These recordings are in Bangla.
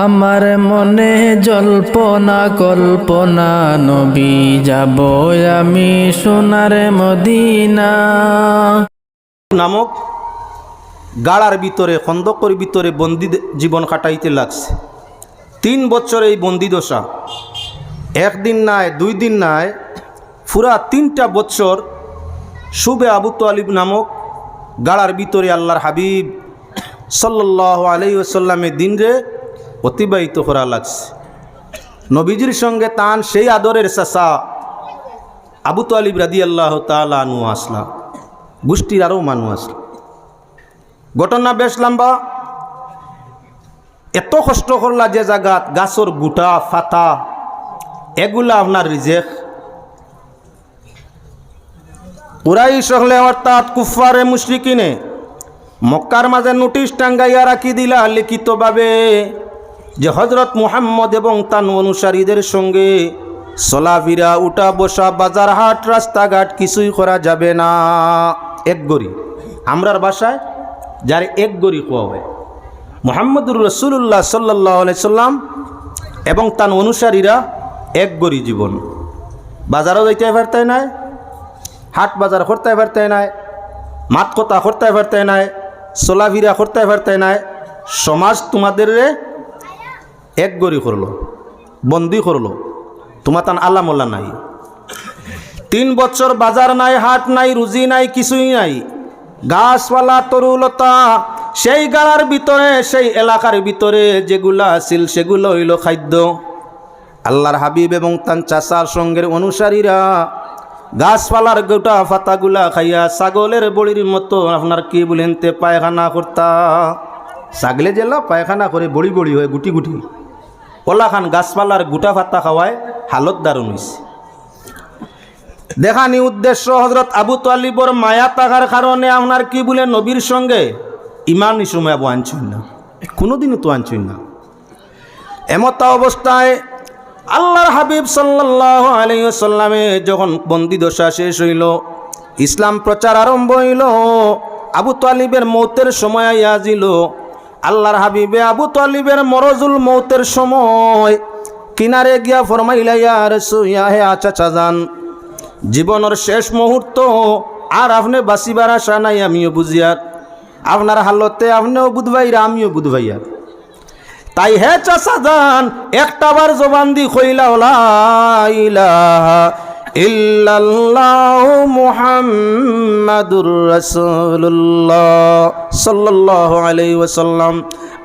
আমার মনে জল্পনা, কল্পনা, নবী যাব আমি সোনার মদিনা। নামক গাড়ার ভিতরে, খন্দকর ভিতরে বন্দি জীবন কাটাইতে লাগছে। তিন বছর এই বন্দি দশা। একদিন নাই, দুই দিন নাই পুরা তিনটা বছর শুবে আবু তালিব নামক গাড়ার ভিতরে আল্লাহর হাবিব সাল্লাহ আলাই ওসাল্লামের দিন রে অতিবাহিত করা লাগছে। নবীজির সঙ্গে তান সেই আদরের চাষা আবু তালিব রাদি আল্লাহ তালা আনু আসলা। গোষ্ঠীর আরও মানুষ আসলো। ঘটনা বেশ লম্বা। এত কষ্ট করলা যে জায়গাত গাছর গুটা, ফাতা, এগুলা আপনার রিজেক। উরাই সহলে অর্থাৎ কুফারে মুশরিকিনে মক্কার মাঝে নোটিশ টাঙ্গাইয়া রাখি দিলা লিখিতভাবে যে হজরত মুহাম্মদ এবং তান অনুসারীদের সঙ্গে চলাফিরা উঠা বসা, বাজার হাট, রাস্তাঘাট কিছুই করা যাবে না। এক গড়ি আমরার বাসায় যার এক গড়ি কোয়া হয়। মোহাম্মদুর রসুল্লাহ সাল্লাহ সাল্লাম এবং তার অনুসারীরা এক গড়ি জীবন। বাজারও যাইতে পারতে নাই, হাট বাজার করতে পারতে নাই মাত কথা করতে পারতে নাই চলাফিরা করতে পারতে নাই। সমাজ তোমাদের এক গড়ি করল, বন্দি করল। তোমার তান আল্লাহ মোল্লা নাই। তিন বছর বাজার নাই, হাট নাই, রুজি নাই, কিছুই নাই। গাছপালা, তরুলতা, সেই গাড়ার ভিতরে, সেই এলাকার ভিতরে যেগুলা আছিল সেগুলো হইল খাদ্য। আল্লাহর হাবিব এবং তান চাষার সঙ্গের অনুসারীরা গাছপালার গোটা ফাতাগুলা খাইয়া ছাগলের বড়ির মতো আপনার কি বলেন তে পায়খানা করতা। ছাগলে জেলা পায়খানা করে বড়ি বড়ি হয় গুটি গুটি। ওলা খান গাছপালার গোটা ফাতা খাওয়ায় হালত দারুণ হয়েছে দেখানি উদ্দেশ্য হজরত আবু তালিবর মায়া থাকার কারণে আপনার কি বলে নবীর সঙ্গে ইমান সময় আবু আনছেন না? কোনোদিনও তো আনছেন না। এমতা অবস্থায় আল্লাহর হাবিব সাল্লাহ আলাইসাল্লামে যখন বন্দি দশা শেষ হইল, ইসলাম প্রচার আরম্ভ হইল, আবু তালিবের মৌতের সময় আজিল আল্লাহর হাবিবে আবু তালিবের মরজুল মৌতের সময় কিনারে গিয়া ফরমাইলা ইয়ার সুইয়া হে আচা চাজান জীবনের শেষ মুহূর্ত আর আপনি বাঁচিবার আশা নাই, আমিও বুঝিয়ার আপনার হালতে আপনিও বুধবাইরা, আমিও বুধবাইয়ার তাই হে চাষা যান একটাবার জবান দি কইলা ওলা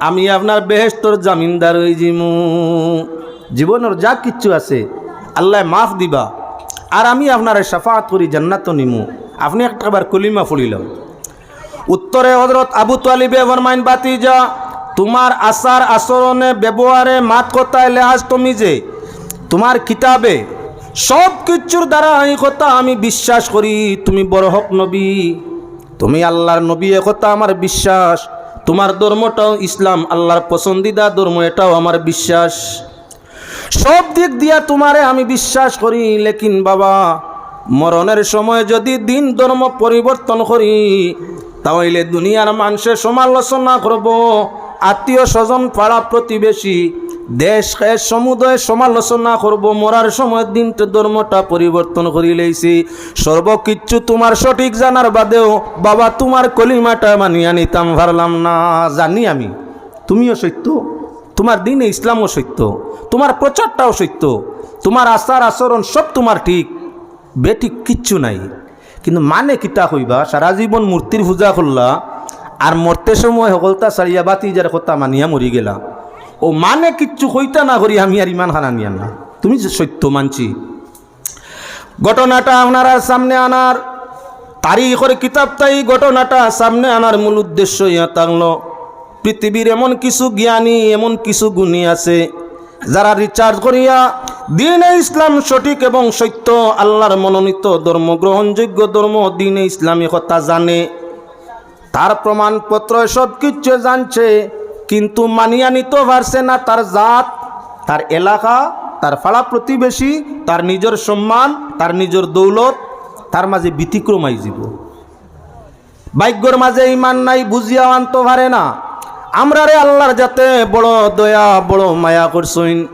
আমি আপনার বেহেশতর জামিনদার হই জিমু জীবনের যা কিচ্ছু আছে, আল্লাহ মাফ দিবা। আর আমি আপনার সাফাত করি জান্নাত নিমু। আপনি একটাবার কলিমা ফুলিলাম উত্তরে হজরত আবু তালিবে বাতি যা তোমার আচার আচরণে ব্যবহারে মাত কথায়, লেহাজ তুমি যে? তোমার কিতাবে সব কিছুর দ্বারা এই কথা আমি বিশ্বাস করি। তুমি বড় হক নবী। তুমি আল্লাহর নবী কথা আমার বিশ্বাস। তোমার ধর্মটাও ইসলাম, আল্লাহর পছন্দিদা ধর্ম, এটাও আমার বিশ্বাস। সব দিক দিয়া তোমারে আমি বিশ্বাস করি, লেকিন বাবা, মরণের সময় যদি দিন ধর্ম পরিবর্তন করি, তাহলে দুনিয়ার মানুষের সমালোচনা করব, আত্মীয় স্বজন পাড়া প্রতিবেশী দেশ খেয়ে সমুদয় সমালোচনা করব, মরার সময় দিনটা ধর্মটা পরিবর্তন করি লইছি। সর্বকিচ্ছু তোমার সঠিক জানার বাদেও, বাবা তোমার কলিমাটা মানিয়া নিতাম পারলাম না, জানি আমি। তুমিও সত্য, তোমার দিনে ইসলামও সত্য, তোমার প্রচারটাও সত্য, তোমার আচার আচরণ সব তোমার ঠিক, বেঠিক কিচ্ছু নাই। কিন্তু মানে কিতা কইবা, সারা জীবন মূর্তির পূজা করলা, আর মরতে সময় সকলতা সারিয়া বাতি যার কথা মানিয়া মরি গেলা। ও মানে কিচ্ছু হইতা না করি, আমি আর ইমান হানা নিয়ান না। তুমি যে সত্য মানছি। ঘটনাটা আপনারা সামনে আনার, তারিখের কিতাবটাই ঘটনাটা সামনে আনার মূল উদ্দেশ্য ইয়া থাকল পৃথিবীর এমন কিছু জ্ঞানী, এমন কিছু গুণী আছে, যারা রিচার্জ করিয়া দিনে ইসলাম সঠিক এবং সত্য, আল্লাহর মনোনীত ধর্ম গ্রহণযোগ্য ধর্ম দিনে ইসলামী কথা জানে। তার প্রমাণপত্র সব কিছু জানছে। কিন্তু মানিয়া নিতে পারছে না তার জাত, তার এলাকা, তার ফাড়া প্রতিবেশী, তার নিজের সম্মান, তার নিজের দৌলত, তার মাঝে ব্যতিক্রমাই জীব। ভাগ্যর মাঝে ইমান নাই, বুঝিয়া আনতে পারে না। আমরা রে আল্লাহর যাতে বড় দয়া, বড় মায়া করছইন।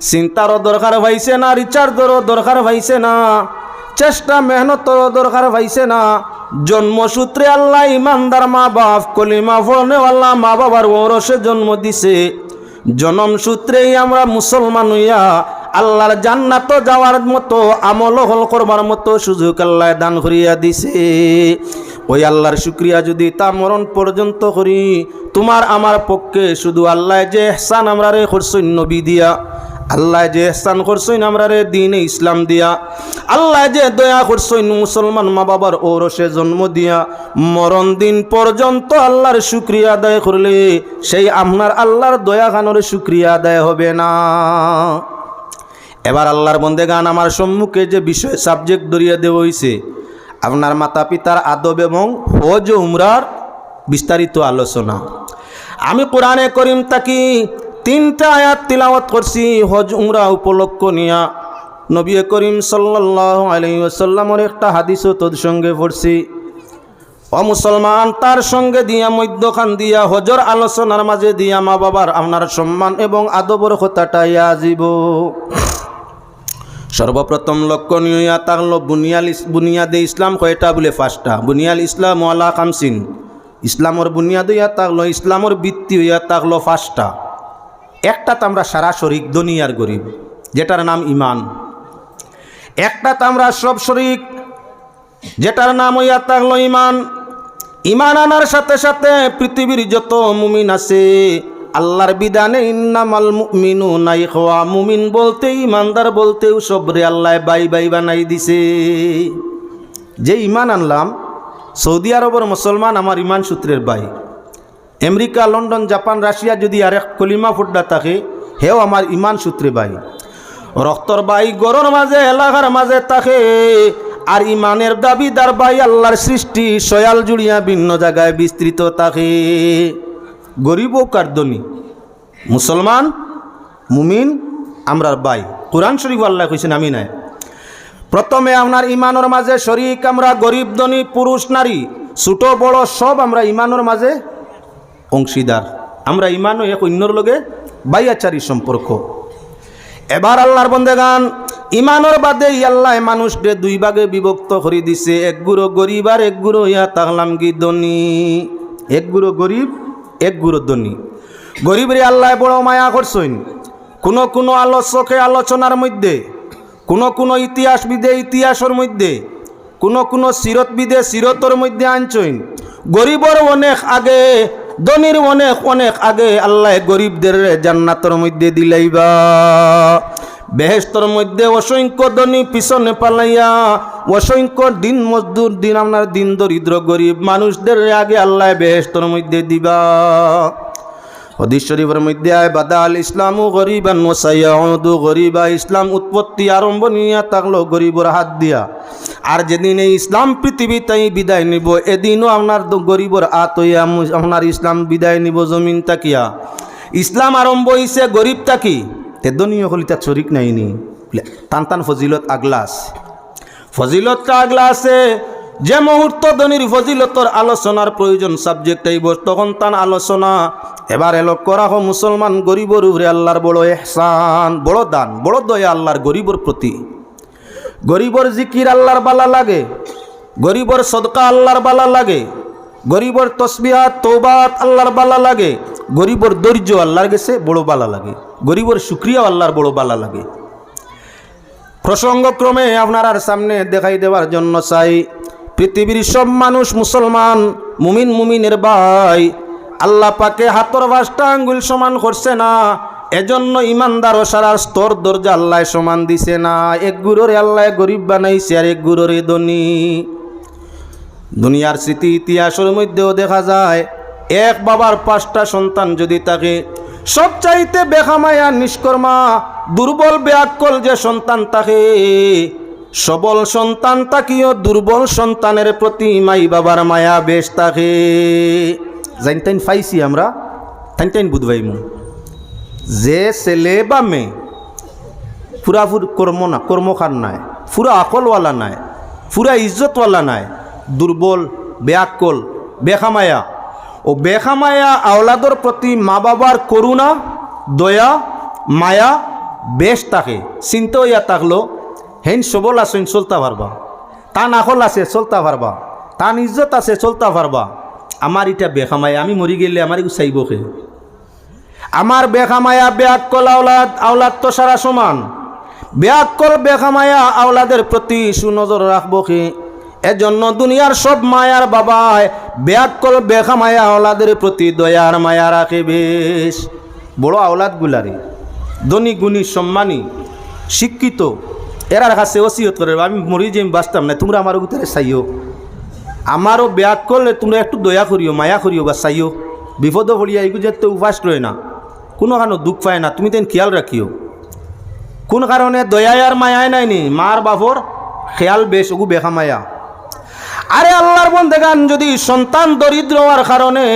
চিন্তারও দরকার পাইছে না, রিচার্জেরও দরকার পাইছে না। চেষ্টা, মেহনতরও দরকার পাইছে না। জন্মসূত্রে আল্লাহ ইমানদার মা বাপ, কলিমা ফলনেওয়াল্লাহ মা বাবার ওরসে জন্ম দিছে। জনম সূত্রেই আমরা মুসলমান হইয়া আল্লাহর জান্নাত যাওয়ার মতো, আমল হল করবার মতো সুযোগ আল্লাহ দান করিয়া দিছে। ওই আল্লাহর শুক্রিয়া যদি তা মরণ পর্যন্ত করি, তোমার আমার পক্ষে শুধু আল্লাহ যে এহসান আমরা রে করছই নবী দিয়া। আল্লাহ যে এহসান করছইন আমরা রে দিনে ইসলাম দিয়া, আল্লাহ যে দয়া করছইন মুসলমান মা বাবার ওরসে জন্ম দিয়া, মরণ দিন পর্যন্ত আল্লাহর শুক্রিয়া আদায় করলে সেই আপনার আল্লাহর দয়া খানোর শুক্রিয়া আদায় হবে না। এবার আল্লাহর বন্দে গান আমার সম্মুখে যে বিষয় সাবজেক্ট ধরিয়ে দেওয়া হয়েছে আপনার মাতা পিতার আদব এবং হজ উমরার বিস্তারিত আলোচনা। আমি কোরআনে করিম তাকি তিনটা আয়াত তিলাওয়াত করছি, হজ, উমরা উপলক্ষ নিয়া। নবী করিম সাল্লাহ আলাইসাল্লামর একটা হাদিসও তোর সঙ্গে পড়ছি। ও মুসলমান, তার সঙ্গে দিয়া, মধ্যখান দিয়া, হজর আলোচনার মাঝে দিয়া মা বাবার আপনার সম্মান এবং আদবর কথাটা জীব সর্বপ্রথম লক্ষণীয় ইয়া তাহলো বুনিয়াল বুনিয়াদে ইসলাম কয়টা বলে পাঁচটা। বুনিয়াল ইসলাম ওয়ালা কামসিন ইসলামর বুনিয়াদ ইয়া তাহলো ইসলামর বৃত্তি ইয়া তাহলো পাঁচটা। একটা তো আমরা সারা শরিক, দুনিয়ার গরিব, যেটার নাম ইমান একটা তো আমরা সব শরিক, যেটার নাম হইয়া তাহলো ইমান ইমান আনার সাথে সাথে পৃথিবীর যত মুমিন আছে, আল্লাহর বিধানে ইন্নামাল মুমিনু নাই খোয়া মুমিন বলতে ইমানদার বলতেও সবরে আল্লাহ বাই বাই বানাই দিছে। যে ইমান আনলাম, সৌদি আরবের মুসলমান আমার ইমান সূত্রের বাই। আমেরিকা, লন্ডন, জাপান, রাশিয়া যদি আরেক কলিমা ফুড্ডা থাকে হেও আমার ইমান সূত্রে বাই রক্তর বাই গরর মাঝে এলাকার মাঝে থাকে আর ইমানের দাবিদার বাই আল্লাহর সৃষ্টি সয়াল জুড়িয়া ভিন্ন জায়গায় বিস্তৃত থাকে। গরিব ও কার্দনি মুসলমান মুমিন আমরার বাই কোরআন শরীফ আল্লাহ কইছেন আমি নাই। প্রথমে আপনার ইমানের মাঝে শরিক আমরা গরিব ধনী পুরুষ নারী ছোট, বড়, সব আমরা ইমানের মাঝে অংশীদার। আমরা ইমানও এক অন্যর লগে বাইয়াচারী সম্পর্ক। এবার আল্লাহর বন্দেগান, ইমানর বাদে আল্লাহ মানুষকে দুই ভাগে বিভক্ত করে দিছে। এক গুঁড়ো গরিব আর এক গুঁড়ো ইয়া তাহলাম কি ধনী। এক গুঁড়ো গরিব, এক গুঁড়ো ধনী। গরিবরে আল্লাহ বড় মায়া করছেন। কোনো কোনো আলোচকে আলোচনার মধ্যে, কোনো কোনো ইতিহাসবিদে ইতিহাসের মধ্যে, কোনো কোনো সিরতবিদে সিরতর মধ্যে আনছেন। গরিবর অনেক আগে ধনির অনেক অনেক আগে আল্লাহ গরিবদের জান্নাতর মধ্যে দিলাইবা। বেহেস্তর মধ্যে অসংখ্য ধনী পিছনে পালাইয়া, অসংখ্য দিন মজদুর, দিন আপনার দিন দরিদ্র, গরিব মানুষদের আগে আল্লাহ বেহেস্তর মধ্যে দিবা। হদিস শরীফের মধ্যে আয় বাদা আল ইসলামু গরিবান ওসাইয়াউদু গরিবা, ইসলাম উৎপত্তি আরম্ভ নিয়ে থাকল গরিবর হাত দিয়া। আর যেদিন এই ইসলাম পৃথিবীতেই বিদায় নিব, এদিনও আপনার গরিবর আত হইয়া মু- আপনার ইসলাম বিদায় নিব জমিন তাকিয়া ইসলাম আরম্ভ হইছে, গরিব তাকি তে তেদনীয় হলিতা শরিক নাইনি টান টান ফজিলত আগলা আছে ফজিলতটা আগলা আছে যে মুহূর্ত ধনির ফজিলতর আলোচনার প্রয়োজন সাবজেক্ট এই তখন তান আলোচনা। এবার এলো করা হো মুসলমান গরিবর উপরে আল্লাহর বড় এহসান, বড় দান, বড় দয়া আল্লাহর গরিবর প্রতি। গরিবর জিকির আল্লাহর বালা লাগে, গরিবর সদকা আল্লাহর বালা লাগে, গরিবর তসবিহাত তৌবাত আল্লাহর বালা লাগে, গরিবর ধৈর্য আল্লাহর গেছে বড় বালা লাগে, গরিবর শুক্রিয়া আল্লাহর বড় বালা লাগে। প্রসঙ্গক্রমে আপনার সামনে দেখাই দেওয়ার জন্য চাই, পৃথিবীর সব মানুষ মুসলমান, মুমিন মুমিনের ভাই, আল্লাহ পাকে হাতর বাসটা আঙ্গুল সমান করছে না এজন্য ইমানদার ও সারার স্তর দরজা আল্লাহ সমান দিছে না। এক গুরোরে আল্লাহ গরিব বানাইছে আর এক গুরোরে ধনী। দুনিয়ার স্মৃতি ইতিহাসের মধ্যেও দেখা যায়, এক বাবার পাঁচটা সন্তান যদি থাকে সবচাইতে বেখামায়া নিষ্কর্মা, দুর্বল ব্যাকল যে সন্তান থাকে সবল সন্তান তাকিও দুর্বল সন্তানের প্রতি মাই বাবার মায়া বেশ থাকে জাইন তাইন পাইছি আমরা তাইন তাইন বুধবাইমু যে ছেলে বা মেয়ে পুরাপুর কর্ম না, কর্মখান নাই পুরা আকলওয়ালা নাই পুরা ইজ্জতওয়ালা নাই, দুর্বল, বেয়াকল, বেখামায়া। ও বেখামায়া আওলাদর প্রতি মা বাবার করুণা, দয়া, মায়া বেশ তাকে চিন্তা হইয়া থাকল। হেন সবল আসেন চলতা পারবা। তান আকল আছে, চলতা পারবা। তান ইজ্জত আছে, চলতা পারবা। আমার এটা বেখামায়া, আমি মরি গেলে আমার চাইব খে আমার বেখামায়া বেআকল আওলাদ আওলাদ তো সারা সমান। বেআকল বেখামায়া আওলাদের প্রতি সুনজর রাখব কি? এজন্য দুনিয়ার সব মায়ার বাবায় বেআকল বেখামায়া আওলাদের প্রতি দয়ার মায়া রাখে বেশ বড় আওলাদ গুলারে, ধনী, গুণী, সম্মানী, শিক্ষিত, এরার কাছে ওসিয়ত করে, আমি মরি যে আমি বাঁচতাম না, তোমরা আমার ভিতরে চাইও আমারও ব্যাগ করলে তোমরা একটু দয়া করিও মায়া করিও বা চাইও বিপদ পড়িয়া এগুলো যাতে উপাস রয়ে না। কোনো কারণে দুঃখ পায় না, তুমি তেন খেয়াল রাখিও কোন কারণে দয়ায় আর মায়ায় নাই নি মার বাপর খেয়াল বেশ ওগু বেখা মায়া। আরে আল্লাহর দেখান যদি সন্তান দরিদ্র হওয়ার কারণে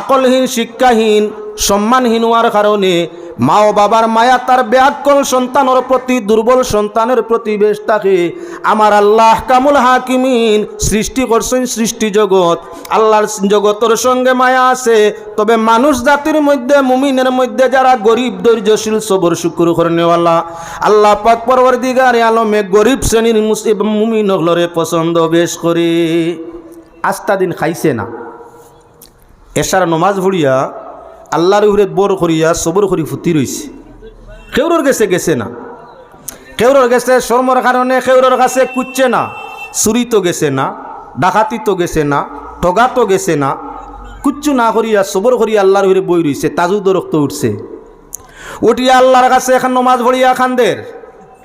আকলহীন, শিক্ষাহীন সম্মানহীন হওয়ার কারণে মা ও বাবার মায়া তার ব্যাকল সন্তানের প্রতি, দুর্বল সন্তানের প্রতি বেশ থাকে আমার আল্লাহ কামুল হাকিমিন সৃষ্টি করছেন সৃষ্টি জগৎ। আল্লাহর জগতের সঙ্গে মায়া আছে, তবে মানুষ জাতির মধ্যে, মুমিনের মধ্যে যারা গরিব, ধৈর্যশীল, সবর, শুক্র করেনেওয়ালা আল্লাহ পাক পরবর্তীকার আলমে গরিব শ্রেণির মুসিব মুমিন হলরে পছন্দ বেশ করে। আস্তা দিন খাইছে না। এসার নমাজ ভরিয়া আল্লাহর উপরে বর করিয়া সবর করি ফুটি রইছে। কেউরর গেছে গেছে না। কেউরর গেছে শর্মর কারণে কেউরর কাছে কুচ্ছে না। চুরি তো গেছে না, ডাকাতি তো গেছে না, ঠগা তো গেছে না। কুচ্ছু না করিয়া সবর করিয়া আল্লাহর উপরে বই রইছে তাজুদ রক্ত উঠছে। উঠিয়া আল্লাহর কাছে এখন নমাজ ভরিয়া খান্দের।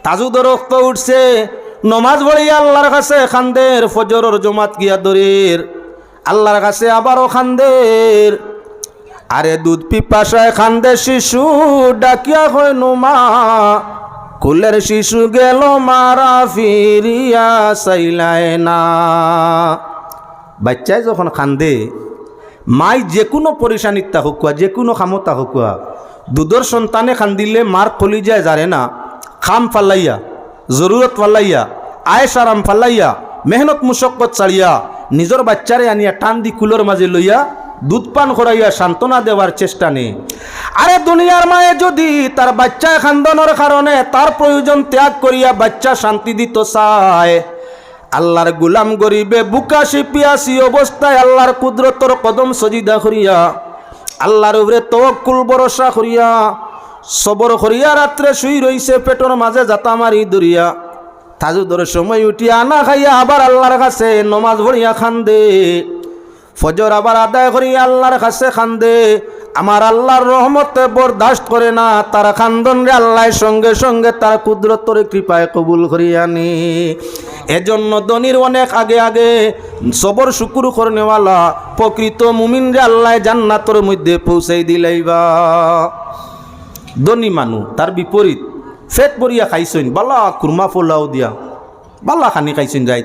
তাজুদ রক্ত উঠছে, নমাজ ভরিয়া আল্লাহর কাছে খান্দের, ফজরের জমাত গিয়া দরের। আল্লাহর কাছে আবারও খান্দের। আরে দুধ পিপাসায় খান্দে শিশু, ডাকিয়া হয় নুমা কুলের শিশু গেল মারা, ফিরিয়া চাইলায় না। বাচ্চায় যখন খান্দে, মাই যে কোনো পরিশানিত তাহুকুয়া যে কোনো খামত তাহুকুয়া দুধর সন্তানে খান্দিলে মার যায় জারে না। খাম ফাল্লাইয়া জরুরত ফাল্লাইয়া আয়েস আরাম ফাল্লাইয়া মেহনত মুশক্কত চালিয়া, নিজর বাচ্চারে আনিয়া টান দি কুলোর মাঝে লইয়া দুধ পান করাইয়া সান্ত্বনা দেওয়ার চেষ্টা নেই আরে দুনিয়ার মায়ে যদি তার বাচ্চা খান্দনের কারণে তার প্রয়োজন ত্যাগ করিয়া বাচ্চা শান্তি দিত চায়, আল্লাহর গুলাম গরিবে বুকাশি পিয়াসি অবস্থায় আল্লাহর কুদরতর কদম সজিদা করিয়া, আল্লাহর উপরে তওয়াক্কুল ভরসা করিয়া, সবর করিয়া রাত্রে শুই রইছে পেটর মাঝে জাতা মারি দরিয়া তাজুদর সময় উঠিয়া আনা খাইয়া আবার আল্লাহর কাছে নমাজ ভরিয়া খান্দে। ফজর আবার আদায় করি, আল্লাহর কাছে খান্দে। আমার আল্লাহর রহমতে বরদাস্ত করে না, তারা খান্দন রে আল্লাহর সঙ্গে সঙ্গে তার কুদরতর কৃপায় কবুল করিয়া নি এজন্য দনির অনেক আগে আগে সবর শুকুর করনেওয়ালা প্রকৃত মুমিন রে আল্লাহ জান্নাতর মধ্যে পৌঁছাই দিলাইবা। ধনী মানু তার বিপরীত। ফেট বরিয়া খাইছইন বালা কুরমা ফোলাও দিয়া, বালা খানি খাইছেন যাই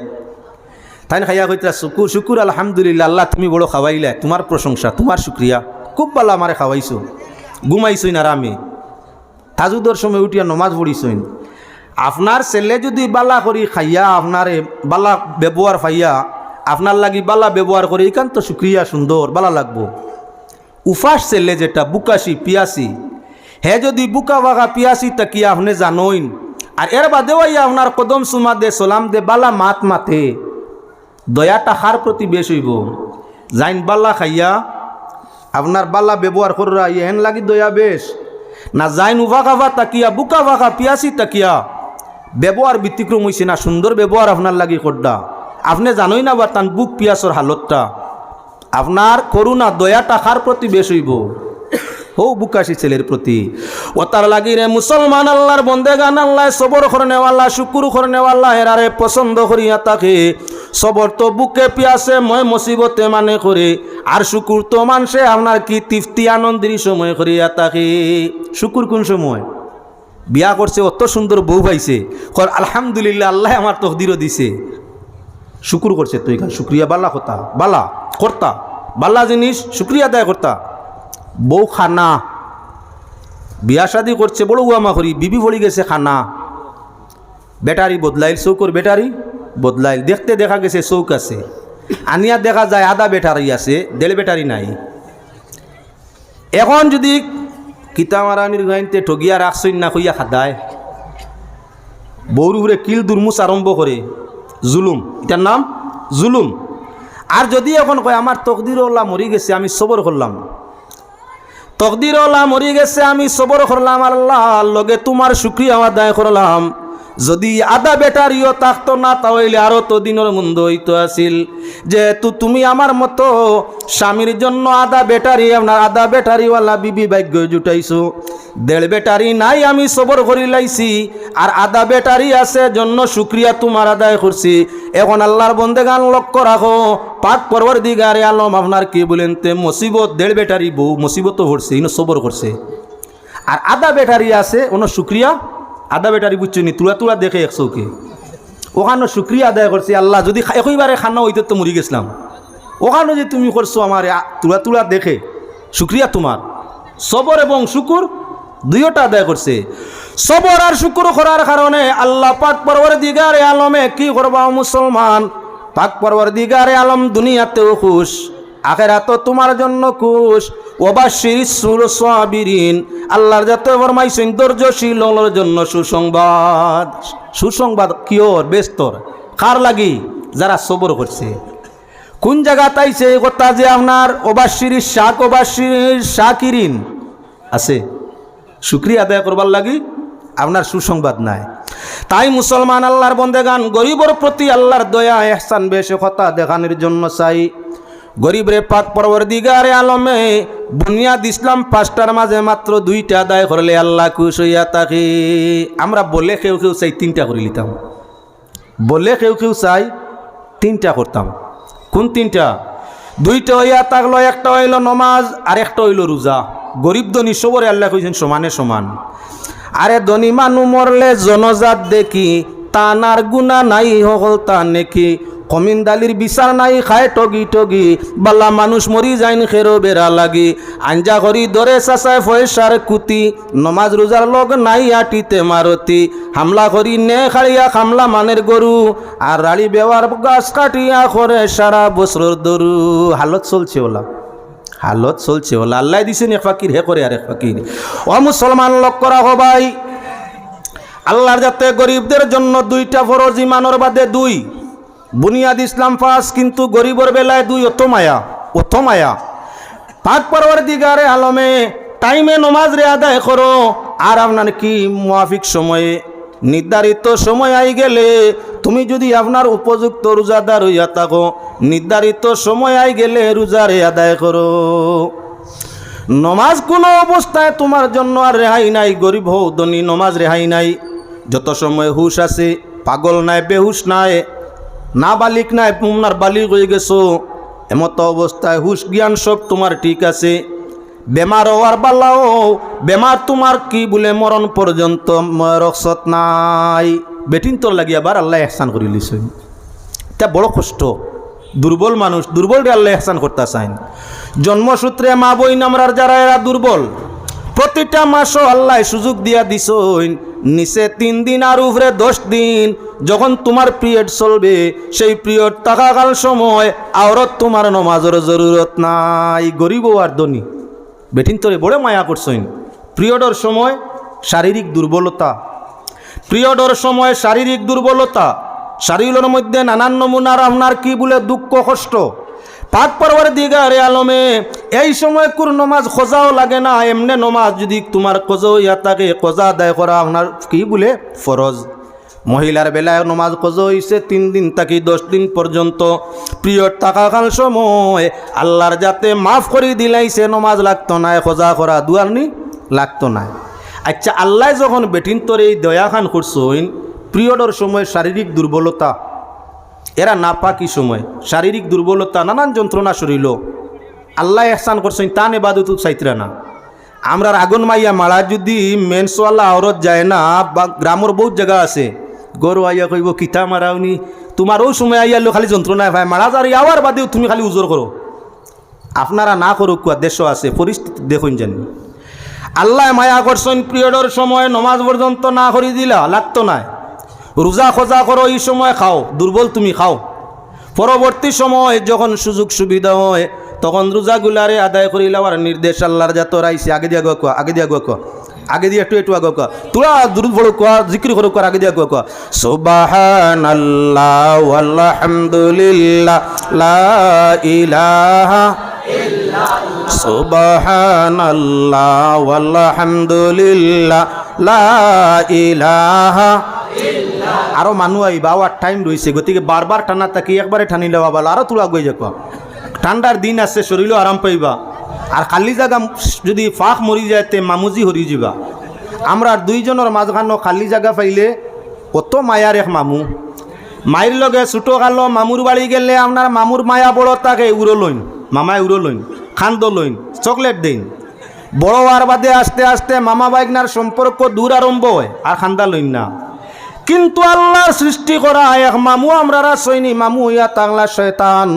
তাই খাইয়া কইতা শুকুর শুকুর, আলহামদুলিল্লাহ, আল্লাহ তুমি বড় খাওয়াইলে, তোমার প্রশংসা, তোমার শুক্রিয়া। খুব ভালো আমারে খাওয়াইছো। ঘুমাইছইন আরামে। তাজুদর সময় উঠিয়া নমাজ পড়িছইন। আপনার ছেলে যদি বালা করি খাইয়া, আপনারে বালা ব্যবহার পাইয়া, আপনার লাগি বালা ব্যবহার করে এখান তো শুক্রিয়া, সুন্দর, বালা লাগবো। উফাস ছেলে যেটা, বুকাশি, পিয়াসি, হে যদি বুকা বাগা পিয়াসি তাকিয়া আপনি জানইন। আর এর বাদেও আপনার কদম সুমা দে সালাম দে, বালা মাত মাতে। দয়াটা খার প্রতি বেশ হইব। যাইন বাল্লা খাইয়া, আপনার বাল্লা ব্যবহার করা এহেন লাগি দয়া বেশ। না যাইন উভা খাবা তাকিয়া, বুকা বাকা পিয়াসি তাকিয়া। ব্যবহার ব্যতিক্রম হয়েছে না, সুন্দর ব্যবহার আপনার লাগি করডা আপনি জানোই না বা তান বুক পিয়াসর হালতটা। আপনার করুণা, দয়াটা খার প্রতি বেশ হইব। হো বুকাশি ছেলের প্রতি। ও তার লাগি রে মুসলমান আল্লাহর বন্দে গান আল্লাহ সবর করনেওয়াল্লাহ শুকুর করনেওয়াল্লাহ এরারে পছন্দ করিয়া তাকে। সবর তো বুকে পিয়াসে ময় মুসিবতে মানে করে। আর শুকুর তো মানসে, আপনার কি তৃপ্তি আনন্দের সময় করিয়া তাকে। শুকুর কোন সময়? বিয়া করছে, অত সুন্দর বউ পাইছে। কর, আলহামদুলিল্লাহ, আল্লাহ আমার তকদিরও দিছে। শুকুর করছে তুই খান শুক্রিয়া বাল্লা কথা, বালা, কর্তা। বাল্লা জিনিস, শুক্রিয়া আদায় কর্তা। বউ খানা বিয়া শাদি করছে, বড় উয়ামা করি বিবি বলি গেছে খানা ব্যাটারি বদলাইল, চৌকর ব্যাটারি বদলাইল। দেখতে দেখা গেছে চৌক আছে। আনিয়া দেখা যায় আধা ব্যাটারি আছে, দেড় ব্যাটারি নাই। এখন যদি কিতামারানির গাইতে ঠগিয়া রাখছই না কইয়া খাদায় বৌর উপরে কিল দুর্মুস আরম্ভ করে, জুলুম। এটার নাম? জুলুম। আর যদি এখন কয়, আমার তকদিরওয়ালা মরি গেছে, আমি সবর করলাম। তকদিরওয়ালা মরি গেছে আমি সবর করলাম আল্লাহ লগে তোমার শুক্রিয়া আদায় করলাম। যদি আদা বেটারিও থাকতো না, তাহলে আরও তো দিনের মন্দ হইতো আছিল। যেহেতু তুমি আমার মতো স্বামীর জন্য আদা বেটারি আপনার আদা বেটারিওয়ালা বিবি ভাগ্য জুটাইছো। দেড় বেটারি নাই, আমি সবর করি লাইছি। আর আদা বেটারি আছে, জন্য শুক্রিয়া তোমার আদায় করছি। এখন আল্লাহর বন্দে গান লক্ষ্য রাখো, পাক পরবর দিগারে আলম আপনার কি বলেন তে, মুসিবত, দেড় বেটারি বউ মুসিবত করছে ইনো সবর করছে। আর আদা ব্যাটারি আছে, ওনো শুক্রিয়া আদা ব্যাটারি বুঝছ নি? তুলা তুলা দেখে একশোকে ওখানে শুক্রিয়া আদায় করছি, আল্লাহ যদি একইবারে খানা হইতে তো মরি গেছিলাম। ওখানে যে তুমি করছ আমার তুলা তুলা দেখে, শুক্রিয়া তোমার। সবর এবং শুকুর দুইটা আদায় করছে। সবর আর শুকুর করার কারণে আল্লাহ পাক পরবর দিগারে আলমে কি করবা মুসলমান? পাক পরবর দিগারে আলম দুনিয়াতেও খুশ। আখেরাত তোমার জন্য খুশ। ওবাশির সুর সাবিরিন, আল্লাহর যাতে ফরমাইছেন ধৈর্যশীলর জন্য সুসংবাদ। সুসংবাদ কিওর বেস্তর কার লাগি? যারা সবর করছে। কোন জায়গা তাইছে কথা যে আপনার? ওবাশির শাক, ওবাশির শাকিরিন। আছে। শুক্রিয়া আদায় করবার লাগি আপনার সুসংবাদ নাই। তাই মুসলমান আল্লাহর বন্দেগান, গরিবর প্রতি আল্লাহর দয়া, এহসান বেশে কথা দেখানোর জন্য চাই। গরিবরে পাক পরবর্দিগারে আলমে বুনিয়াদ ইসলাম পাঁচটার মাঝে মাত্র দুইটা আদায় করলে আল্লাহ খুশ হইয়া তাকে। আমরা বলে কেউ কেউ চাই তিনটা করে নিতাম। বলে কেউ কেউ চাই তিনটা করতাম। কোন তিনটা? দুইটা হইয়া থাকল, একটা হইল নমাজ, আর একটা হইল রোজা। গরিব ধনী সবরে আল্লাহ কইছেন সমানে সমান। আরে ধনী মানু মরলে জনজাত দেখি, তানার গুণা নাই হল তা নেকি। কমিনদালির বিচার নাই, খায় টগি টগি। বালা মানুষ মরি যাইন খেরো বেড়া লাগি। আঞ্জা করি দরে চাচায় পয়সার কুতি নমাজ রোজার লগ নাই আটিতে মারতি হামলা করি নে খাড়িয়া খামলা মানের গরু আর রাড়ি বেওয়ার গাছ কাটিয়া করে সারা বছর দরু হালত চলছে ওলা হালত চলছে ওলা আল্লাহ দিছেন এক ফাকির হে করে আর এক ফাকির ও মুসলমান লক্ষ রাখো ভাই আল্লাহর যাতে গরিবদের জন্য দুইটা ফরজ ইমানোর বাদে দুই। বুনিয়াদ ইসলাম ফাস, কিন্তু গরিবর বেলায় দুই অত মায়া অত মায়া পাক পরবর দিগারে আলমে, টাইমে নমাজ রে আদায় করো। আর আপনার কি মুয়াফিক সময়ে? নির্ধারিত সময় আই গেলে, তুমি যদি আপনার উপযুক্ত রোজাদার হইয়া থাকো, নির্ধারিত সময় আই গেলে রোজারে আদায় করো। নমাজ কোনো অবস্থায় তোমার জন্য আর রেহাই নাই, গরিব হও ধনী, নমাজ রেহাই নাই। যত সময় হুশ আছে, পাগল নাই, বেহুশ নাই। না বালিক নাই তোমার বালিক হয়ে গেছো। এমত অবস্থায় হুশ জ্ঞান সব তোমার ঠিক আছে। বেমার হওয়ার বালাও বেমার তোমার কি বলে মরণ পর্যন্ত রক্ষত নাই। বেটিন তোর লাগি আবার আল্লাহ এহসান করে লিছেন এটা বড় কষ্ট। দুর্বল মানুষ, দুর্বল রে আল্লাহ এহসান করতে চাইন। জন্মসূত্রে মা বই নামরার যারা এরা দুর্বল। প্রতিটা মাসও আল্লাহ সুযোগ দিয়া দিছইন নিচে তিন দিন আর উপরে দশ দিন। যখন তোমার পিরিয়ড চলবে, সেই পিরিয়ড থাকাকাল সময় আওরত তোমার নমাজের জরুরত নাই। গরিব আর ধনী। বেঠিন তোরে, বড় মায়া করছইন। পিরিয়ডর সময় শারীরিক দুর্বলতা। পিরিয়ডর সময় শারীরিক দুর্বলতা। শারীরের মধ্যে নানান নমুনার আপনার কি বলে দুঃখ, কষ্ট? পাক পরবার দিগারে আলমে, এই সময় কোন নমাজ খোঁজাও লাগে না, এমনে নমাজ যদি তোমার কজো ইয়া থাকে কজা আদায় করা আপনার কি বলে? ফরজ। মহিলার বেলায় নমাজ কজো হইছে তিন দিন থাকি দশ দিন পর্যন্ত। পিরিয়ড থাকাকাল সময়, আল্লাহর যাতে মাফ করে দিলাইছে নমাজ লাগতো না, খোঁজা করা দুয়ারনি লাগতো না। আচ্ছা আল্লাহ যখন বেটিন তোর এই দয়াখান করছইন পিরিয়ডের সময় শারীরিক দুর্বলতা এরা নাপাকি সময়। শারীরিক দুর্বলতা, নানান যন্ত্রণা শরীল আল্লাহ এহসান করছেন তা নেবাদত চাইতরা না। আমরার আগুন মাইয়া মারা যদি মেন্সওয়ালা আওরত যায় না বা গ্রামের বহুত জায়গা আছে। গরু আইয়া কইব, কিতা মারাওনি? তোমার ওই সময় আইয়ালো খালি যন্ত্রণায় ভাই মারা যার আওয়ার বাদেও তুমি খালি উজোর করো। আপনারা না করুক কুয়া দেশ আছে, পরিস্থিতি দেখুন জানি আল্লাহ মায়া করছেন, পিরিয়ডের সময় নমাজ পর্যন্ত না করি দিলা, লাগতো না। রোজা খোজা করো, এই সময় খাও, দুর্বল তুমি খাও। পরবর্তী সময় যখন সুযোগ সুবিধা হয়, তখন রোজাগুলারে আদায় করি লওয়ার নির্দেশ আল্লাহর যা তোর আইসি আগে দিয়া গো আগে দিয়া গো আগে দিয়ে একটু একটু আগে ক তোরা দূর বড় কোয়া জিক্রি করো, কর, আগে দিয়া গো ক সুবহানাল্লাহ আলহামদুলিল্লাহ লা ইলাহা সুবহানাল্লাহ আলহামদুলিল্লাহ লা ইলাহা আরও মানুষ আইবা আর টাইম রয়েছে গতিকে বারবার টানা তাকি একবারে টানি লওয়া বলা আরও তোলা গই যাক ঠান্ডার দিন আছে, শরীরও আরাম পাইবা। আর খালি জায়গা যদি ফাঁক মরি যায়, তে মামুজি হরি যাবা আমরা দুইজনের মাঝখানো খালি জায়গা পাইলে, কত মায়ার এক মামু। মায়ের লগে ছোটো কালো মামুর বাড়ি গেলে আপনার মামুর মায়া বড় তাকে উড়ো লইন মামায় উড়ো লইন, খান্দ লইন, চকলেট দিন। বড় হওয়ার বাদে আস্তে আস্তে মামা বাইকনার সম্পর্ক দূর আরম্ভ হয়, আর খান্দা লইন না। কিন্তু আল্লাহর সৃষ্টি করা এক মামু, আমরা সৈনি মামু, ইয়া তাংলা শয়তান।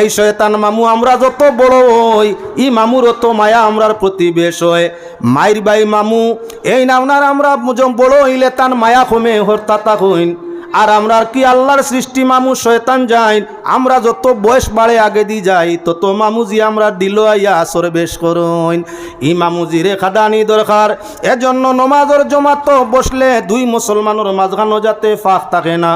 এই শয়তান মামু, আমরা যত বড় হই, ই মামুর অত মায়া আমরার প্রতি বেশ হয়। মায়ের বাই মামু, এই নামনার আমরা বড় হইলে তান মায়া কমে হর্তা হইন। আর আমরা কি আল্লাহর সৃষ্টি মামু, শয়তান যাই আমরা যত বয়স বাড়ে, আগে দি যাই, তত মামুজি আমরা দিল আইয়া আসর বেশ করুন। ই মামুজি রে খাদানি দরকার। এজন্য নমাজর জমাত বসলে দুই মুসলমানের মাঝখানো যাতে ফাঁক থাকে না।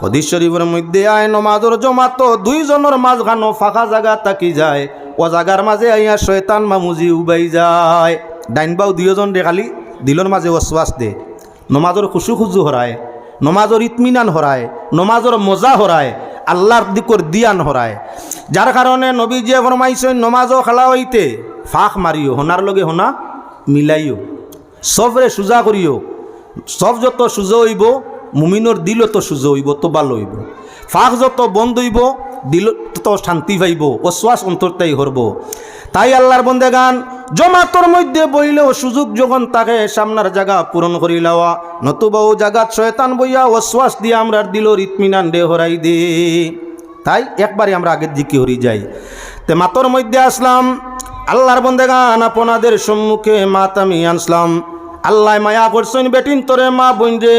হদিস শরীফের মধ্যে আয়, নমাজর জমাত দুইজনের মাঝখানো ফাঁকা জায়গা তাকি যায়। ও জায়গার মাঝে আইয়া শয়তান মামুজি উবাই যায়। ডাইন বাউ দুইজন রে খালি, দিলর মাঝে ওয়াসওয়াস দে। নমাজর খুশু খুজু হরায়। নমাজর ইতমিনান হরায়, নমাজর মজা হরায়, আল্লাহর দিকর দিয়ান হরায়। যার কারণে নবী যে ফরমাইছেন, নমাজও খেলা হইতে, ফাঁক মারিও, হোনার লগে হোনা মিলাইও, সবরে সুজা করিও, সব যত সুজো হইব, মুমিনর দিল তো সুজো হইব, তো ভালো হইব। ফাঁক যত বন্ধ হইব, দিল তত শান্তি পাইব অশ্বাস অন্তরটাই হরব। তাই আল্লাহর বন্দে গান জমাতর মধ্যে বইলেও সুযোগ যখন তাকে সামনার জায়গা পূরণ করি লওয়া, নতুবাও জাগাত শয়তান বইয়া অশ্বাস দিয়ে আমরা দিল ইতমিনান ডে হরাই দে। তাই একবারে আমরা আগের দিকে হরি যাই। তে মাতর মধ্যে আসলাম, আল্লাহর বন্দে গান আপনাদের সম্মুখে মাত আমি আনসলাম। আল্লাহ মায়া করছেন বেটিন তোরে মা বোন রে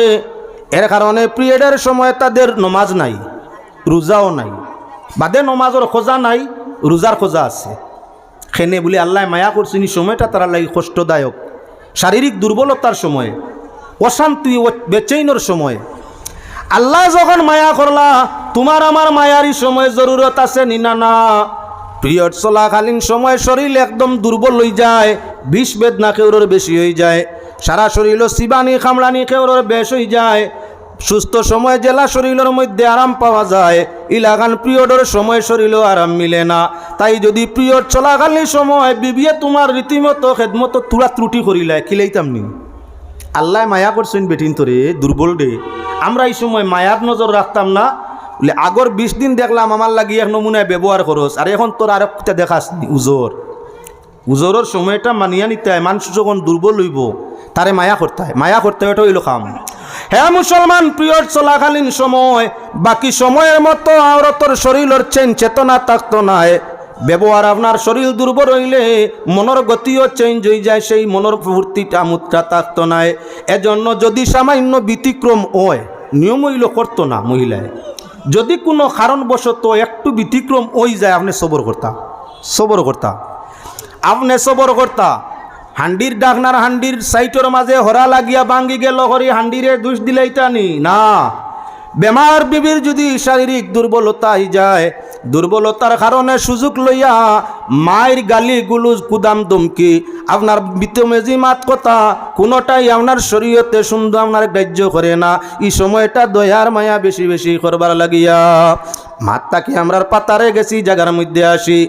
এর কারণে পিরিয়ডের সময় তাদের নমাজ নাই, রোজাও নাই। বাদে নমাজের খোঁজা নাই, রোজার খোঁজা আছে। খেনে বলে, আল্লাহ মায়া করছেন সময়টা তারা লাগে কষ্টদায়ক। শারীরিক দুর্বলতার সময়, অশান্তি ও বেচৈনর সময়। আল্লাহ যখন মায়া করলা, তোমার আমার মায়ারই সময় জরুরত আছে নিনা। না পিরিয়ড চলাকালীন সময় শরীর একদম দুর্বল হয়ে যায়, বিষ বেদনা কেউরের বেশি হয়ে যায়। সারা শরীর শিবানি খামড়ানি কেউরের বেশ হয়ে যায়। সুস্থ সময় জেলা শরীরের মধ্যে আরাম পাওয়া যায়। ইলাকান পিরিয়ডের সময় শরীরও আরাম মিলে না। তাই যদি পিরিয়ড চলাকালীন সময় বিবিয়ে তোমার রীতিমতো খেদমতো তুলা ত্রুটি করিলায় খিলাইতাম নি? আল্লাহ মায়া করছেন বেটিন তোরে, দুর্বল রে আমরা এই সময় মায়ার নজর রাখতাম না। বলে, আগর বিশ দিন দেখলাম আমার লাগিয়ে এক নমুনায় ব্যবহার করস, আর এখন তোর আর একটা দেখাস উজোর। উজোরের সময়টা মানিয়া নিতে মানুষ যখন দুর্বল হইব, তারে মায়া করতে হয়। মায়া করতে হয় এটা হইল খাম হ্যাঁ মুসলমান পিরিয়ড চলাকালীন সময়, বাকি সময়ের মতো আওরতর শরীরের চেন চেতনা থাকতো নাই ব্যবহার আপনার শরীর দুর্বল হইলে মনের গতিও চেঞ্জ হয়ে যায়, সেই মনের ফুর্তিটা মুদ্রা থাকতো নাই এজন্য যদি সামান্য ব্যতিক্রম হয় নিয়ম হইল করতো না মহিলায়। যদি কোনো কারণবশত একটু ব্যতিক্রম ওই যায়, আপনি সবর করতা সবর করতা। আপনি সবর করতা। হান্ডির ডাকনার হান্ডির সাইটর মাঝে হরা লাগিয়া ভাঙ্গি গেল হরি হান্ডিরে দুষ দিলেই টানি। না বেমার বিবির যদি শারীরিক দুর্বলতাই যায় দুর্বলতার কারণে সুযোগ লইয়া মায়ের গালি গুলুজ কুদাম দুমকি। আপনার বিতমেজি মাত কথা, কোনোটাই আপনার শরীয়তে সুন্দর আপনার গ্রাহ্য করে না। এই সময়টা দয়ার মায়া বেশি বেশি করবার লাগিয়া। মাত্তাকে আমরার পাতারে গেছি জায়গার মধ্যে আসি।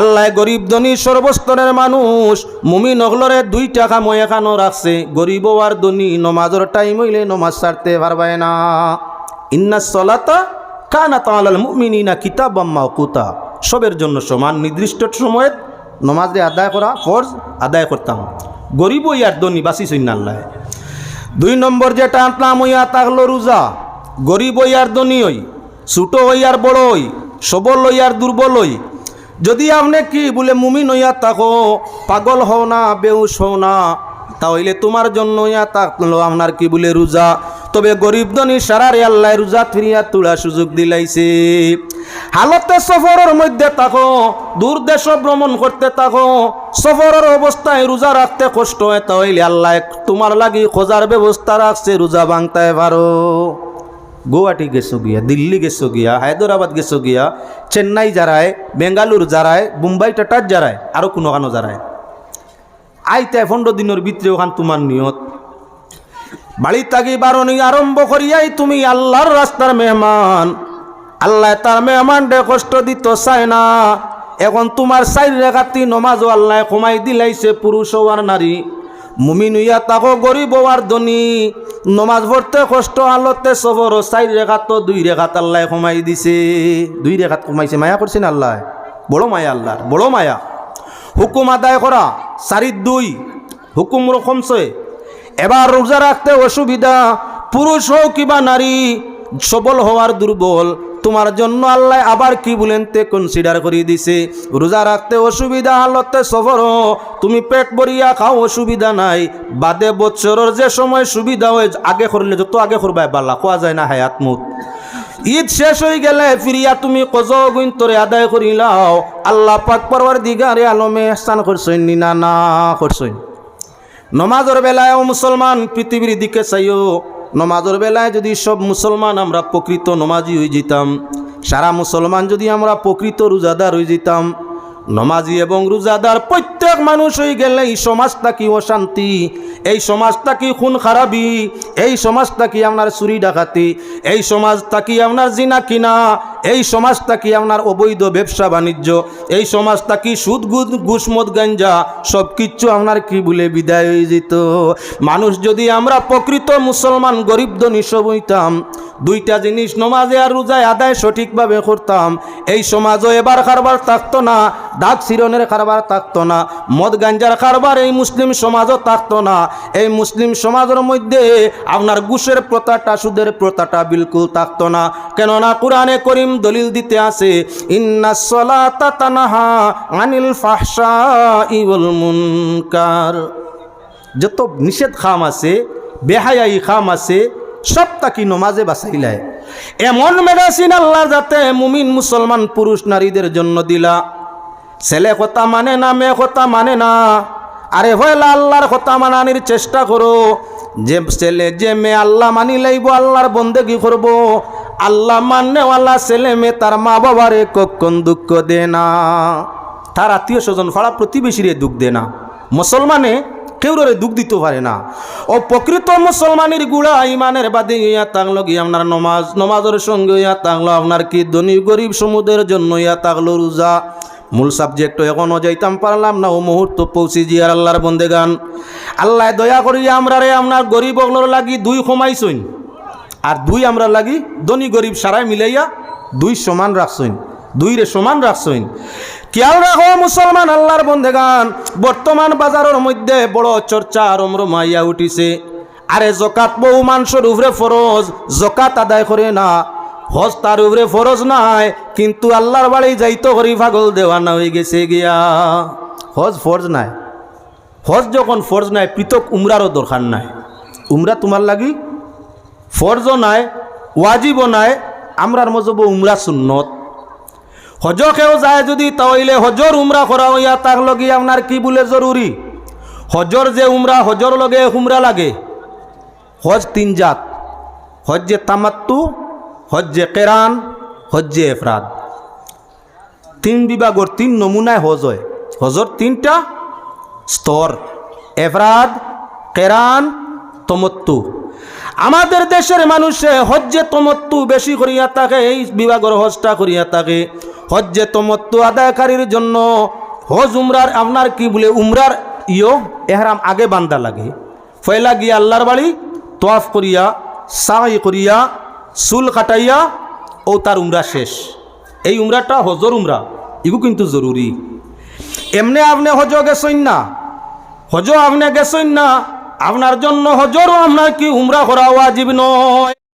আল্লাহ গরিব ধনী সর্বস্তরের মানুষ মুমি নগলরে দুই টাকা ময় এখানো রাখছে। গরিব আর ধনী, নমাজের টাইম হইলে নমাজ ছাড়তে পারবায় না। ইন্না সলাতা কানা তালাল মুমিনিনা কিতাব কুতা সবের জন্য সমান নির্দিষ্ট সময়ে নমাজে আদায় করা ফরজ, আদায় করতাম। গরিব ইয়ার ধনী বাসি সৈন্যাল্লাহ দুই নম্বর যেটা আনলাম ইয়া তাহলো রোজা। গরিব ইয়ার ধনী হই ছোট হইয়ার বড় হই, সবল হইয়ার দুর্বল হই। যদি আপনি কি বলে মুমিন হইয়া থাকো, পাগল হও না বেউস হও না তাহলে তোমার জন্য আপনার কি বলে রোজা। তবে গরিব ধনী সারারে আল্লাহ রোজা ফিরিয়া তোলা সুযোগ দিলাইছে। হালতে সফরের মধ্যে থাকো দূর দেশ ভ্রমণ করতে থাকো, সফরের অবস্থায় রোজা রাখতে কষ্ট হয়, তাহলে আল্লাহ তোমার লাগি খোঁজার ব্যবস্থা রাখছে, রোজা ভাঙতে পারো। গুয়াহাটি গেছো গিয়া, দিল্লি গেছো গিয়া, হায়দ্রাবাদ গেছো গিয়া, চেন্নাই যারায়, বেঙ্গালুর যারায়, মুম্বাই টাটার যারায় আরও কোনো কানো যারায়। আইতে পনেরো দিনের ভিতরে ওখান তোমার নিয়ত। বাড়ি থাকি বারণি আরম্ভ করিয়াই তুমি আল্লাহর রাস্তার মেহমান। আল্লাহ তার মেহমান ডে কষ্ট দিত চায় না। এখন তোমার চাই রেখাতি নমাজও আল্লাহ কমাই দিলাইছে, পুরুষ আর নারী। মুমিন হইয়া তাকো গরিব আর ধনী। নমাজ পড়তে কষ্ট, আলোতে সবর চাই রেখাত, দুই রেখাত আল্লাহ কমাই দিছে। দুই রেখাত কমাইছে মায়া করছেন আল্লাহ? বড় মায়া আল্লাহ বড় মায়া। হুকুম আদায় করা চারির দুই, হুকুম রকমছে এবার রোজা রাখতে অসুবিধা পুরুষ হোক কিবা নারী সবল হওয়ার দুর্বল তোমার জন্য আল্লাহ আবার কি বলেন তে কনসিডার করে দিছে। রোজা রাখতে অসুবিধা হালতে সফর তুমি পেট ভরিয়া খাও, অসুবিধা নাই। বাদে বছরের যে সময় সুবিধা হয়, আগে করলে যত আগে করবাই বাল্লা কোয়া যায় না হায়াত মুখ ঈদ শেষ হয়ে গেলে ফিরিয়া তুমি কজ গুণ তোরে আদায় করিলাও আল্লাহ পাক পরবার দিগারে আলমে স্থান করছইন নিনা না করছেন। করছইন বেলায়ও মুসলমান পৃথিবীর দিকে চাইও। নমাজের বেলায় যদি সব মুসলমান আমরা প্রকৃত নমাজি হয়ে যেতাম, সারা মুসলমান যদি আমরা প্রকৃত রোজাদার হয়ে যেতাম নমাজি এবং রোজাদার প্রত্যেক মানুষ হয়ে গেলে এই সমাজটা কি অশান্তি? এই সমাজটা কি খুন খারাপি? এই সমাজটা কি আপনার চুরি ডাকাতি? এই সমাজটা কি আপনার জিনা কিনা? এই সমাজটা কি আপনার অবৈধ ব্যবসা বাণিজ্য? এই সমাজটা কি সুদ ঘুষমদ গাঞ্জা? সব কিচ্ছু আপনার কি বলে বিদায় হয়ে যেত? মানুষ যদি আমরা প্রকৃত মুসলমান, গরিব ধনী সব হইতাম, দুইটা জিনিস নমাজে আর রোজায় আদায় সঠিকভাবে করতাম, এই সমাজও এবার কারবার থাকতো না। দাগ সিরনের কারবার থাকতো না, মদ গাঞ্জার কারবার এই মুসলিম সমাজও থাকতো না। এই মুসলিম সমাজের মধ্যে আপনার ঘুষের প্রথাটা, সুদের প্রথাটা বিলকুল থাকতো না। কেননা কোরআনে করিম দলিল দিতে আসে আনিল মুনকার। যত নিষেধ খাম আছে, বেহায়াই খাম আছে সব তাকি নমাজে বাঁচাইলায়? এমন মেডিসিন আল্লাহ যাতে মুমিন, মুসলমান, পুরুষ, নারীদের জন্য দিলা। ছেলে কথা মানে না, মেয়ে কথা মানে না। আরে হইলা আল্লাহর কথা মানানির চেষ্টা করো। যে ছেলে, যে মেয়ে আল্লাহ মানি লাইব, আল্লাহর বন্দেগি করব। আল্লাহ মান্যওয়ালা ছেলে মেয়ে তার মা বাবারে কখন দুঃখ দে না। তার আত্মীয় স্বজন ফাড়া প্রতিবেশীরে দুঃখ দে না। মুসলমানে কেউরে দুঃখ দিতে পারে না। ও প্রকৃত মুসলমানের গুড়া ইমানের বাদে ইয়া তাংলো কি আপনার নমাজ, নমাজের সঙ্গে ইয়া তাংলো আপনার কি ধনী গরিব সমুদ্রের জন্য ইয়া তাগলো রোজা? মূল সাবজেক্ট এখনও যাইতাম পারলাম না, ও মুহূর্ত পৌঁছি জিয়ার আল্লাহর বন্দে গান। আল্লাহ দয়া করি আমরা রে, আপনার গরিব লাগি দুই কমাইছইন আর দুই আমরা লাগি ধনী গরিব সারাই মিলাইয়া দুই সমান রাখছইন। দুই রে সমান রাখছইন। খেয়াল রাখো মুসলমান, আল্লাহর বন্দেগান বর্তমান বাজারের মধ্যে বড় চর্চা আরম্ভ মাইয়া উঠিছে। আরে জকাত বহু মানুষের উপরে ফরজ, জকাত আদায় করে না। হজ তার উপরে ফরজ নাই, কিন্তু আল্লাহর বাড়ি যাইতো করি পাগল দেওয়ানা হয়ে গেছে গিয়া। হজ ফরজ নাই। হজ যখন ফরজ নাই, পৃথক উমরারও দরকার নাই। উমরা তোমার লাগি ফরজও নাই, ওয়াজিবও নাই, আমরার মজব উমরা সুন্নত। হজ কেউ যায় যদি, তাহলে হজর উমরা করা হইয়া তার লগে আপনার কি বলে জরুরি? হজর যে উমরা, হজর লগে উমরা লাগে। হজ তিন জাত। হজ যে তামাত্তু হজ্জে কেরান, হজ্জে এফরাদ তিন বিভাগর তিন নমুনায় হজ হয়। হজর তিনটা স্তর এফরাদ কেরান, তমত্তু। আমাদের দেশের মানুষে হজ্জে তমত্তু বেশি করিয়া থাকে, এই বিভাগের হজটা করিয়া থাকে। হজ্জে তমত্তু আদায়কারীর জন্য হজ উমরার আপনার কি বলে, উমরার ইয় এহরাম আগে বান্দা লাগে। ফয়লা গিয়া আল্লাহর বাড়ি, তোয়াফ করিয়া, সাই করিয়া চুল কাটাইয়া ও তার উমরা শেষ। এই উমরাটা হজর উমরা, ইগু কিন্তু জরুরি। এমনে আপনি হজ গেছেন না? হজ আপনি গেছেন না? আপনার জন্য হজরও আপনার কি উমরা করা ওয়াজিব নয়।